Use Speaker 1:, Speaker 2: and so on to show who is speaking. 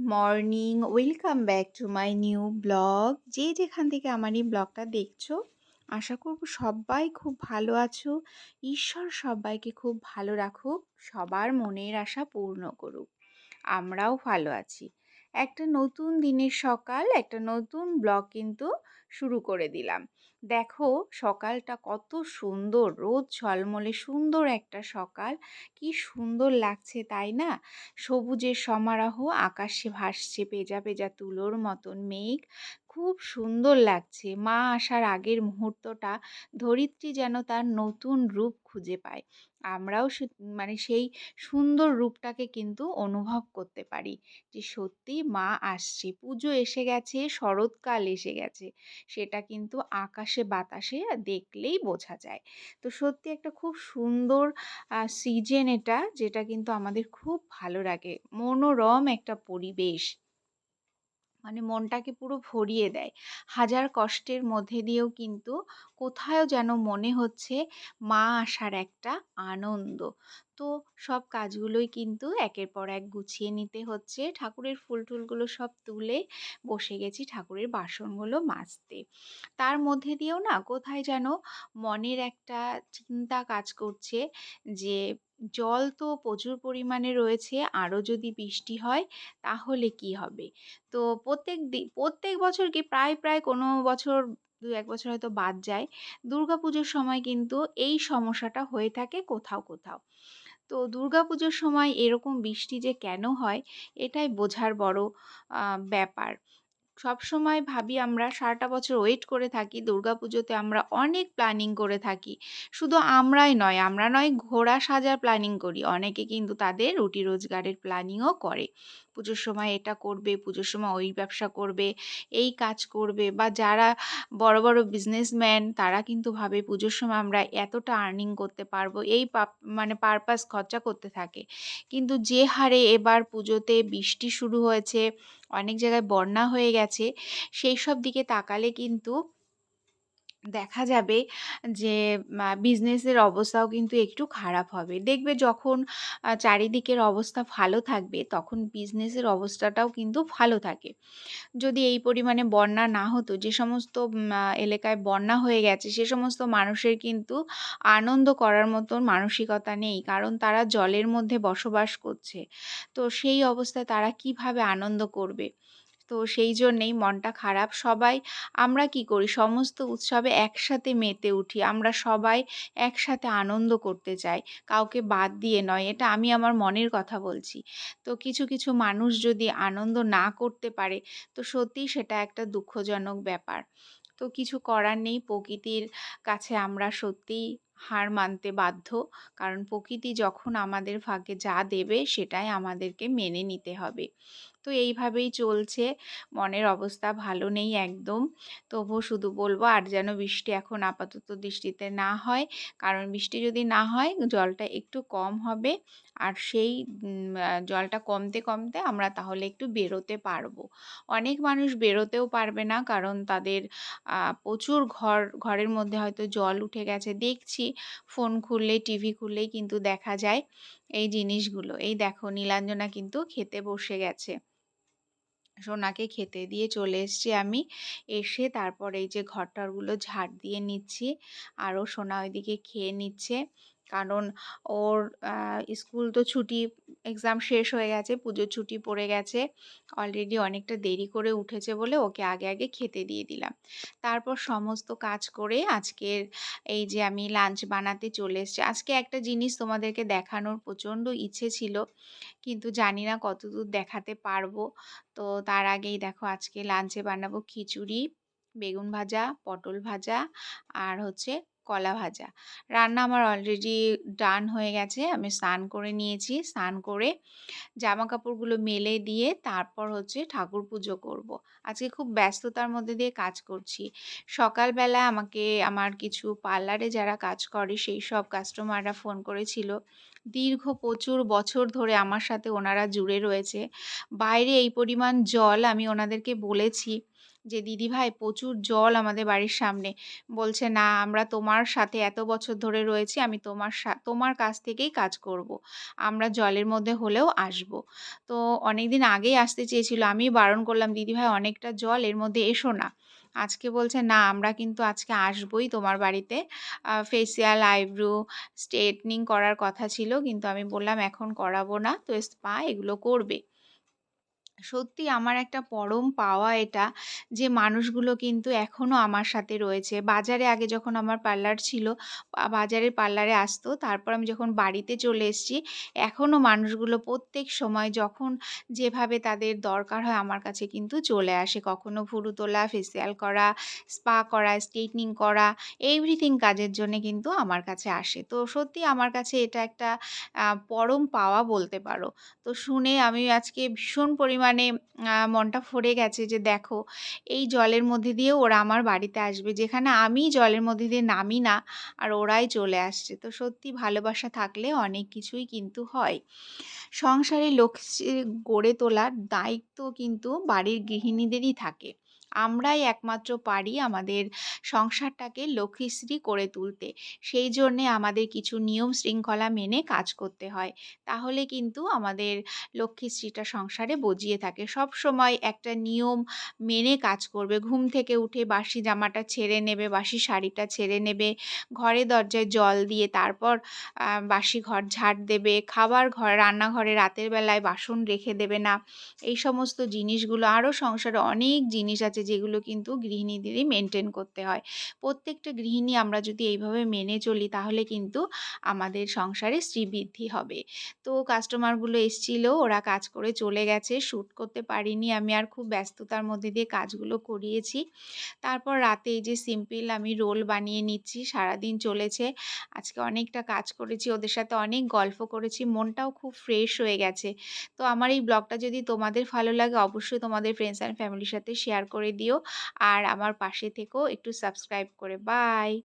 Speaker 1: Morning welcome back to my new blog যে যেখান থেকে আমার এই ব্লগটা দেখছ, আশা করব সবাই খুব ভালো আছো। ঈশ্বর সবাইকে খুব ভালো রাখুক, সবার মনের আশা পূর্ণ করুক। আমরাও ভালো আছি। একটা নতুন দিনের সকাল, একটা নতুন ব্লগ কিন্তু শুরু করে দিলাম। দেখো সকালটা কত সুন্দর, রোদ ঝলমলে সুন্দর একটা সকাল। কি সুন্দর লাগছে, তাই না? সবুজের সমারোহ, আকাশে ভাসছে পেজা পেজা তুলোর মতন মেঘ। খুব সুন্দর লাগছে। মা আসার আগের মুহূর্তটা ধরিত্রী যেন তার নতুন রূপ খুঁজে পায়। আমরাও মানে সেই সুন্দর রূপটাকে কিন্তু অনুভব করতে পারি যে সত্যি মা আসছে, পুজো এসে গেছে, শরৎকাল এসে গেছে। সেটা কিন্তু আকাশে বাতাসে দেখলেই বোঝা যায়। তো সত্যি একটা খুব সুন্দর সিজন এটা, যেটা কিন্তু আমাদের খুব ভালো লাগে। মনোরম একটা পরিবেশ। মানে মনটাকে পুরো ভরিয়ে দেয়। হাজার কষ্টের মধ্যে দিয়েও কিন্তু কোথাও যেন মনে হচ্ছে মা আসার একটা আনন্দ। তো সব কাজগুলোই কিন্তু একের পর এক গুছিয়ে নিতে হচ্ছে। ঠাকুরের ফুল টুলগুলো সব তুলে বসে গেছি ঠাকুরের বাসনগুলো মাজতে। তার মধ্যে দিয়েও না কোথায় যেন মনের একটা চিন্তা কাজ করছে যে জল তো প্রচুর পরিমাণে রয়েছে আরও যদি বৃষ্টি হয় তাহলে কি হবে? তো প্রত্যেক দিন প্রত্যেক বছর কি প্রায় প্রায় কোনো বছর দু এক বছর হয়তো বাদ যায় দুর্গা পুজোর সময় কিন্তু এই সমস্যাটা হয়ে থাকে কোথাও কোথাও। তো দুর্গা পুজোর সময় এরকম বৃষ্টি যে কেন হয়, এটাই বোঝার বড় ব্যাপার। সব সময় ভাবি আমরা সারাটা বছর ওয়েট করে থাকি পুজোতে আমরা অনেক প্ল্যানিং করে থাকি। শুধু আমরাই নয়, আমরা নয় ঘোড়া সাজার প্ল্যানিং করি। অনেকে কিন্তু তাদের রুটি রোজগারের প্ল্যানিংও করে। পুজোর সময় এটা করবে, পুজোর সময় ওই ব্যবসা করবে, এই কাজ করবে বা যারা বড় বড় বিজনেসম্যান তারা কিন্তু ভাবে পুজোর সময় আমরা এতটা আর্নিং করতে পারব, এই মানে পারপাস খরচা করতে থাকে। কিন্তু যে হারে এবার পুজোতে বৃষ্টি শুরু হয়েছে, অনেক জায়গায় বন্যা হয়ে গেছে, সেই সব দিকে তাকালে কিন্তু দেখা যাবে যে বিজনেসের অবস্থাও কিন্তু একটু খারাপ হবে। দেখবে যখন চারিদিকের অবস্থা ভালো থাকবে, তখন বিজনেসের অবস্থাটাও কিন্তু ভালো থাকে। যদি এই পরিমাণে বন্যা না হতো, যে সমস্ত এলাকায় বন্যা হয়ে গেছে, সে সমস্ত মানুষের কিন্তু আনন্দ করার মতন মানসিকতা নেই, কারণ তারা জলের মধ্যে বসবাস করছে। তো সেই অবস্থায় তারা কীভাবে আনন্দ করবে? তো সেই জন্যেই মনটা খারাপ। সবাই, আমরা কি করি? সমস্ত উৎসবে একসাথে মেতে উঠি। আমরা সবাই একসাথে আনন্দ করতে চাই। কাউকে বাদ দিয়ে নয়। এটা আমি আমার মনের কথা বলছি। তো কিছু কিছু মানুষ যদি আনন্দ না করতে পারে, তো সত্যিই সেটা একটা দুঃখজনক ব্যাপার। তো কিছু করার নেই। প্রকৃতির কাছে আমরা সত্যিই হার মানতে বাধ্য। কারণ প্রকৃতি যখন আমাদের ভাগ্যে যা দেবে সেটাই আমাদেরকে মেনে নিতে হবে। তো এইভাবেই চলছে। মনের অবস্থা ভালো নেই একদম। তবুও শুধু বলব, আর যেন বৃষ্টি এখন আপাতত দৃষ্টিতে না হয়। কারণ বৃষ্টি যদি না হয়, জলটা একটু কম হবে। আর সেই জলটা কমতে কমতে আমরা তাহলে একটু বেরোতে পারব। অনেক মানুষ বেরোতেও পারবে না। কারণ তাদের প্রচুর ঘর, ঘরের মধ্যে হয়তো জল উঠে গেছে। দেখছি ফোন খুললে টিভি খুললেই কিন্তু দেখা যায় এই জিনিসগুলো। এই দেখো, নীলাঞ্জনা কিন্তু খেতে বসে গেছে। সোনাকে খেতে দিয়ে চলে এসছি আমি। এসে তারপর এই যে ঘরটারগুলো ঝাড় দিয়ে নিচ্ছি, আরও সোনা ওইদিকে খেয়ে নিচ্ছে। কারণ ওর স্কুল তো ছুটি এক্সাম শেষ হয়ে গেছে, পুজোর ছুটি পড়ে গেছে অলরেডি অনেকটা দেরি করে উঠেছে বলে ওকে আগে আগে খেতে দিয়ে দিলাম। তারপর সমস্ত কাজ করে আজকের এই যে আমি লাঞ্চ বানাতে চলে এসেছি। আজকে একটা জিনিস তোমাদেরকে দেখানোর প্রচণ্ড ইচ্ছে ছিল, কিন্তু জানি না কতদূর দেখাতে পারব। তো তার আগেই দেখো আজকে লাঞ্চে বানাবো খিচুড়ি, বেগুন ভাজা, পটল ভাজা, আর হচ্ছে কলা ভাজা। রান্না আমার অলরেডি ডান হয়ে গেছে, আমি স্নান করে নিয়েছি। স্নান করে জামা কাপড়গুলো মেলে দিয়ে তারপর হচ্ছে ঠাকুর পুজো করব। আজকে খুব ব্যস্ততার মধ্যে দিয়ে কাজ করছি। সকালবেলা আমাকে, আমার কিছু পার্লারে যারা কাজ করে, সেই সব কাস্টমাররা ফোন করেছিল। দীর্ঘ প্রচুর বছর ধরে আমার সাথে ওনারা জুড়ে রয়েছে। বাইরে এই পরিমাণ জল আমি ওনাদেরকে বলেছি যে দিদিভাই প্রচুর জল আমাদের বাড়ির সামনে। বলছে, "না আমরা তোমার সাথে এত বছর ধরে রয়েছি। আমি তোমার তোমার কাছ থেকেই কাজ করব। আমরা জলের মধ্যে হলেও আসব।" তো অনেকদিন আগেই আসতে চেয়েছিল। আমি বারণ করলাম, "দিদিভাই অনেকটা জল এর মধ্যে এসো না।" আজকে বলছে, "না আমরা কিন্তু আজকে আসবোই তোমার বাড়িতে। ফেসিয়াল, আইব্রো, স্ট্রেটনিং করার কথা ছিল। কিন্তু আমি বললাম এখন করাবো না। তো স্পা এগুলো করবে।" সত্যি আমার একটা পরম পাওয়া এটা যে মানুষগুলো কিন্তু এখনও আমার সাথে রয়েছে। বাজারে আগে যখন আমার পার্লার ছিল, বাজারের পার্লারে আসতো। তারপর আমি যখন বাড়িতে চলে এসেছি, এখনও মানুষগুলো প্রত্যেক সময় যখন যেভাবে তাদের দরকার হয় আমার কাছে কিন্তু চলে আসে। কখনো ভুরু তোলা, ফেসিয়াল করা, স্পা করা, স্ট্রেটনিং করা, এভরিথিং কাজের জন্যে কিন্তু আমার কাছে আসে। তো সত্যি আমার কাছে এটা একটা পরম পাওয়া বলতে পারো। তো শুনে আমি আজকে ভীষণ পরিমাণে আ মনটা ভরে গেছে যে, দেখো, এই জলের মধ্যে দিয়ে ওরা আমার বাড়িতে আসবে। যেখানে আমি জলের মধ্যে দিয়ে নামি না, আর ওরাই চলে আসছে। তো সত্যি ভালোবাসা থাকলে অনেক কিছুই কিন্তু হয়। সংসারে লক্ষ্মী গড়ে তোলার দায়িত্ব কিন্তু বাড়ির গৃহিণীদেরই থাকে। আমরাই একমাত্র পারি আমাদের সংসারটাকে লক্ষ্মীশ্রী করে তুলতে। সেই জন্যে আমাদের কিছু নিয়ম শৃঙ্খলা মেনে কাজ করতে হয়। তাহলে কিন্তু আমাদের লক্ষ্মীশ্রীটা সংসারে বজিয়ে থাকে। সবসময় একটা নিয়ম মেনে কাজ করবে। ঘুম থেকে উঠে বাসি জামাটা ছেড়ে নেবে, বাসি শাড়িটা ছেড়ে নেবে, ঘরে দরজায় জল দিয়ে তারপর বাসি ঘর ঝাড় দেবে, খাবার ঘর রান্নাঘরে রাতের বেলায় বাসন রেখে দেবে না। এই সমস্ত জিনিসগুলো আরও সংসারে অনেক জিনিস আছে যেগুলো কিন্তু গৃহিণীদেরই মেনটেন করতে হয়। প্রত্যেকটা গৃহিণী আমরা যদি এইভাবে মেনে চলি তাহলে কিন্তু আমাদের সংসারে শ্রীবৃদ্ধি হবে। তো কাস্টমারগুলো এসছিল, ওরা কাজ করে চলে গেছে। শ্যুট করতে পারিনি আমি আর খুব ব্যস্ততার মধ্যে দিয়ে কাজগুলো করিয়েছি। তারপর রাতে এই যে সিম্পল আমি রোল বানিয়ে নিচ্ছি। সারাদিন চলেছে। আজকে অনেকটা কাজ করেছি, ওদের সাথে অনেক গল্প করেছি। মনটাও খুব ফ্রেশ হয়ে গেছে। তো আমার এই ব্লগটা যদি তোমাদের ভালো লাগে অবশ্যই তোমাদের ফ্রেন্ডস অ্যান্ড ফ্যামিলির সাথে শেয়ার করে দিও। আর আমার পাশে থেকেও একটু সাবস্ক্রাইব করে। বাই।